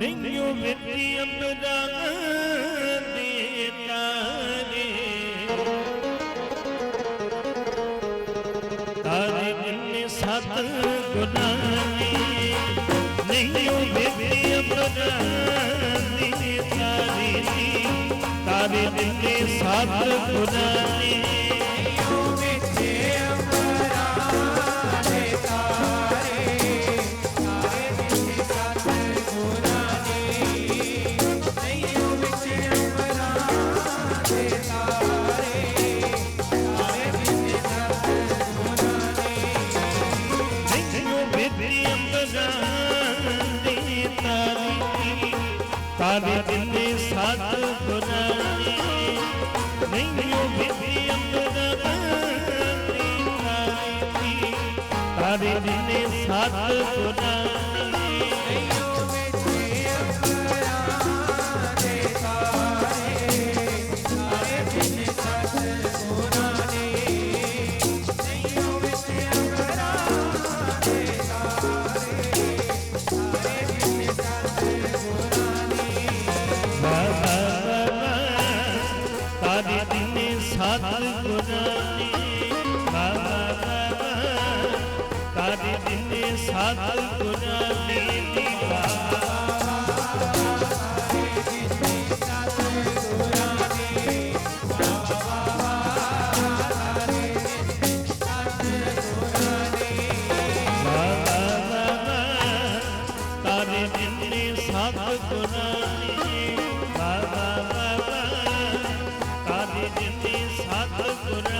ਨਈਓ ਵਿਤੀ ਅੰਬਰਾਂ ਦੇ ਤਾਰੇ। ਤਾਰੇ ਦਿਨੇ ਸਤ ਗੁਨਾਹ ਨੇ ਨਈਓ ਵਿਤੀ ਦੇ ਤਾਰੇ ਤਾਰੇ ਦਿਨੇ ਸਤ ਗੁਨਾਹ ਤਾਰੇ ਦਿਨੇ ਸਤ ਗੁਨਾਹ ਨੇ ਨਈਓ ਵਿਧੀ ਅੰਦਰ ਤਾਰੀ ਤਾਰੇ ਦਿਨੇ ਸਤ ਗੁਨਾਨੀ ਤਾਰੇ ਦਿਨੇ ਸਤ ਗੁਨਾਨੀ ਤਾਰੇ ਦਿਨੇ ਸਤ ਗੁਨਾਨੀ ਦੀਵਾ ਤਾਰੇ ਤਾਰੇ ਦਿਨੇ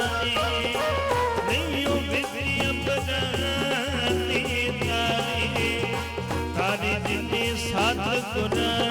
ਸਤ